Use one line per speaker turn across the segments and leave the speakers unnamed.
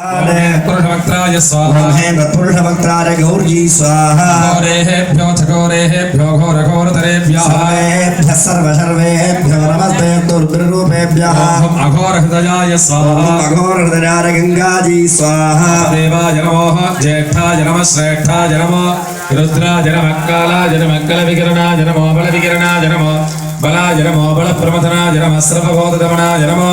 पुरुषवक्त्राय स्वाहा
तत्पुरुषभक्ताय गौर्जी स्वाहा
घोरेभ्यो चकोरेभ्यो घोरघोरतरेभ्यः
सर्वेभ्यः सर्वसर्वेभ्यो नमस्ते दुर्बिरूपेभ्यः
ॐ अघोरहृदयाय स्वाहा
अघोरहृदयाय गङ्गाजी स्वाहा
देवाय नमो ज्येष्ठाय नमः श्रेष्ठाय नमो रुद्राय नमः कालाय नमः कलविकिरणाय नमो बलविकिरणाय नमो बलाय नमो बलप्रमथनाय नमः सर्वबोधदमनाय नमो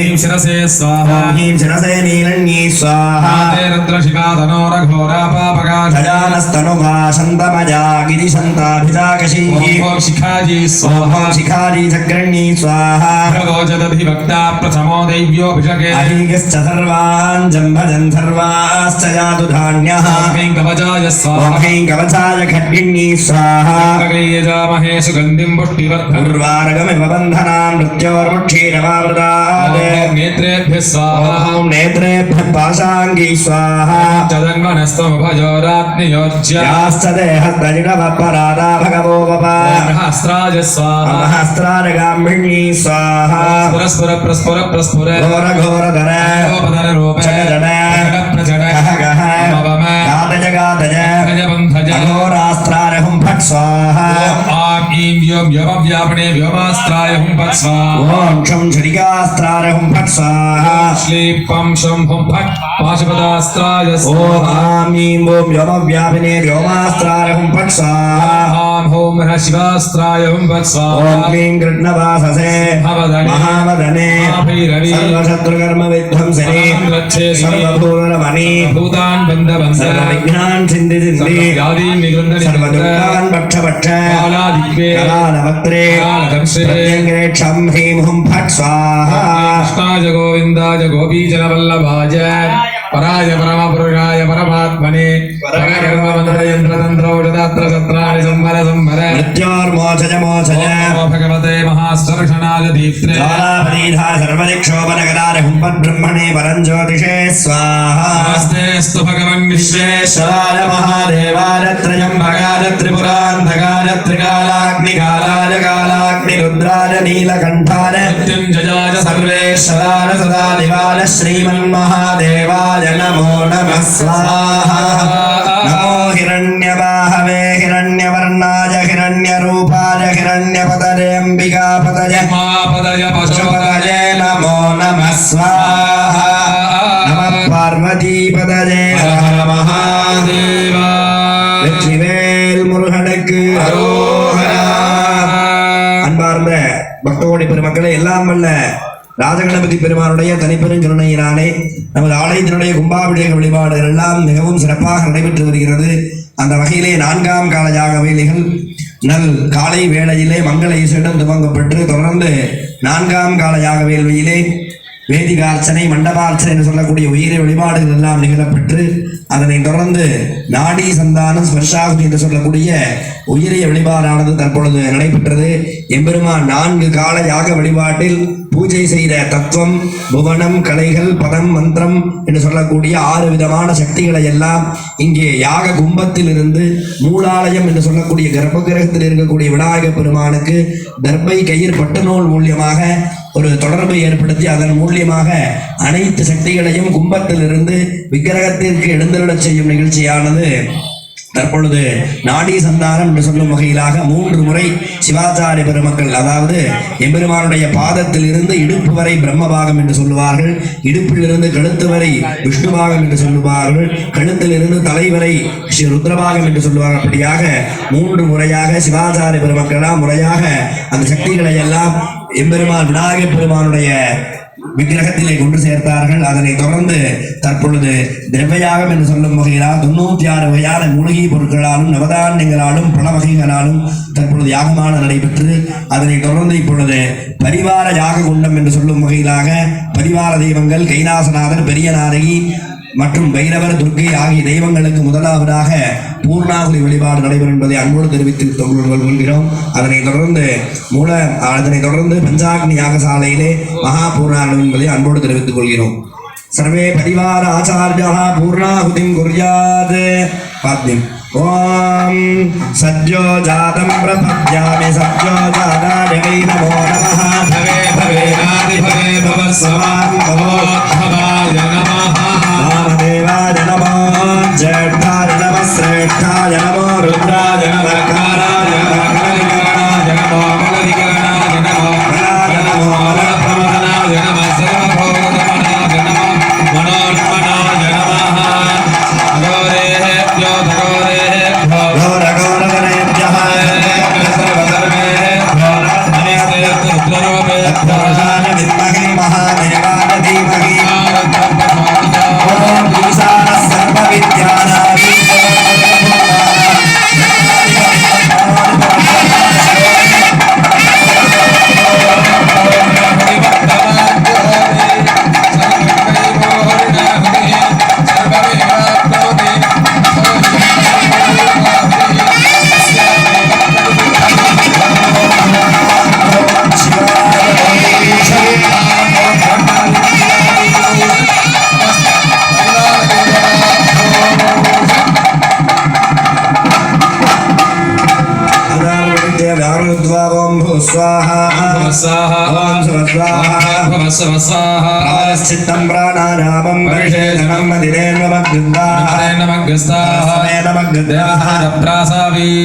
ह्रीं
शिरसे स्वाहा।
ह्रीं शिरसे नीलण्ये स्वाहा। रुद्रशिवाधनो रघोरापापकाशजानस्तनुभाषन्तमजा गिरिशन्ताभिजाकशीः
शिखाजी स्वाहा।
शिखाजी सग्रण्ये स्वाहा।
भगोजदधिभक्ता प्रथमो दैव्योऽभिषगे
अहीगश्च सर्वान् जम्भजन् सर्वाश्च जातु धान्यः।
कवचाय स्वाहा। नेत्रेभ्यः स्वाहा।
नेत्रेभ्यः पाशाङ्गी स्वाहा। चदङ्गनस्तमुभजो राज्ञयोज्यास्तदेहस्तजिनवपराराभगवो
वपाहस्त्राज स्वाहा।
हस्त्रारगाम्भिणी स्वाहा।
पुरस्पुर प्रस्फुर प्रस्फुर
घोर
घोर
धर
गोपधर
रूप जन
प्रजन
गह मवम
गादज
गादज भक् स्वाहा
ॐ ईं यों व्योमव्यापने व्योमास्त्राय हुं फट् स्वाहा
ॐ क्षं झटिकास्त्राय हुं फट् स्वाहा
श्लीं पं शं हुं फट् पाशपदास्त्राय
ॐ आं ईं ॐ व्योमव्यापिने व्योमास्त्राय हुं फट् स्वाहा
ॐ नः शिवास्त्राय हुं फट् स्वाहा
ॐ ह्रीं
कृष्णवाससे
महावदने सर्वशत्रुकर्म विध्वंसने सर्वभूतरमणि
भूतान् కళానవక్రే
ప్రత్యంగేక్షం
హ్రీం
ఫట్ స్వాహాయ గోవిందాయ గోపీజనవల్లభాయ పరాయ పరమపురుషాయ
పరమాత్మనే పరగర్వమంత్రయంత్రతంత్రౌషధాత్ర సత్రాణి సంభర సంభర మృత్యోర్మోచయ మోచయ संवर
मृत्योर्मोचज मोचज
नमो भगवते महास्वर्षणाय दीप्त्रे
ज्वालापरीधा सर्वदिक्षोपनगरार हुम्पद्ब्रह्मणे परं ज्योतिषे स्वाहा
नमस्तेऽस्तु भगवन् विश्वेश्वराय
विश्वेश्वराय महादेवाय त्रयम्बकाय त्रिपुरान्धकाय त्रिकालाग्निकालाय कालाग्निरुद्राय नीलकण्ठाय
मृत्युञ्जयाय
सर्वेश्वराय सदाशिवाय श्रीमन्महादेवाय नमो नमः स्वाहा
मापदय पशुपदय
पशुपतये नमो नमः स्वाहा नमः पार्वतीपतये हर हर महादेव வெற்றிவேல் முருகனுக்கு அரோகரா அன்பார்ந்த பக்தோடி பெருமக்களே எல்லாம் வல்ல ராஜகணபதி பெருமானுடைய தனிப்பெருங்கருணையினாலே நமது ஆலயத்தினுடைய கும்பாபிஷேக வழிபாடுகள் எல்லாம் மிகவும் சிறப்பாக நடைபெற்று வருகிறது அந்த வகையிலே நான்காம் கால யாக வேலைகள் நல் காலை வேளையிலே மங்கள இசையிடம் துவங்கப்பட்டு தொடர்ந்து நான்காம் கால யாக வேள்வியிலே வேதிகார்ச்சனை மண்டபார்ச்சனை என்று சொல்லக்கூடிய உயிரை வழிபாடுகள் எல்லாம் நிகழப்பெற்று அதனைத் தொடர்ந்து நாடி சந்தானம் ஸ்பர்ஷாகுதி என்று சொல்லக்கூடிய உயிரிய வழிபாடானது தற்பொழுது நடைபெற்றது. எம்பெருமான் நான்கு கால யாக வழிபாட்டில் பூஜை செய்த தத்துவம் புவனம் கலைகள் பதம் மந்திரம் என்று சொல்லக்கூடிய ஆறு விதமான சக்திகளை எல்லாம் இங்கே யாக கும்பத்தில் இருந்து மூலாலயம் என்று சொல்லக்கூடிய கர்ப்பகிரகத்தில் இருக்கக்கூடிய விநாயக பெருமானுக்கு தர்பை கயிறு பட்டு நூல் மூலியமாக ஒரு தொடர்பை ஏற்படுத்தி அதன் மூலியமாக அனைத்து சக்திகளையும் கும்பத்திலிருந்து விக்கிரகத்திற்கு எழுந்தருளச் செய்யும் நிகழ்ச்சியானது தற்பொழுது நாடி சந்தானம் என்று சொல்லும் வகையிலாக மூன்று முறை சிவாச்சாரிய பெருமக்கள் அதாவது எம்பெருமானுடைய பாதத்தில் இருந்து இடுப்பு வரை பிரம்மபாகம் என்று சொல்லுவார்கள் இடுப்பிலிருந்து கழுத்து வரை விஷ்ணுபாகம் என்று சொல்லுவார்கள் கழுத்தில் இருந்து தலைவரை ருத்ரபாகம் என்று சொல்லுவார்கள். அப்படியாக மூன்று முறையாக சிவாச்சாரிய பெருமக்களாம் முறையாக அந்த சக்திகளை எல்லாம் எம்பெருமான் விநாயகப் பெருமானுடைய விக்கிரகத்திலே கொண்டு சேர்த்தார்கள். அதனை தொடர்ந்து தற்பொழுது திரவியாகம் என்று சொல்லும் வகையிலால் தொண்ணூத்தி ஆறு வகையான மூலிகை பொருட்களாலும் நவதானியங்களாலும் பல வகைகளாலும் தற்பொழுது யாகமான நடைபெற்று அதனை தொடர்ந்து இப்பொழுது பரிவார யாக குண்டம் என்று சொல்லும் வகையிலாக பரிவார தெய்வங்கள் கைலாசநாதர் பெரிய நாரகி மற்றும் பைரவர் துர்க்கை ஆகிய தெய்வங்களுக்கு முதலாவதாக பூர்ணாகுதி வழிபாடு நடைபெறும் என்பதை அன்போடு தெரிவித்து கொள்கிறோம். அதனைத் தொடர்ந்து மூல அதனைத் தொடர்ந்து பஞ்சாக்னி யாகசாலையிலே மகா பூர்ணாகணும் என்பதை அன்போடு தெரிவித்துக் கொள்கிறோம். சர்வே பரிவார ஆச்சாரியா பூர்ணாகுதிம் குர்யாத். பாத்தியம் ஓம் சத்யோ ஜாதம் பிரபத்யாமி சத்யோ ஜாதா வை நமோ. நமः பவே பவே ஆதி
பவே
பவ பவோ பவாய நமः రుద్రాయ నమో రుద్రాయ నమః ఓం భూస్వాహిత్తం ప్రాణాయామం
పరిషేధనం
మదిరే
నమగ్రస్తామగ్రస్తామగ్రస్తాసావి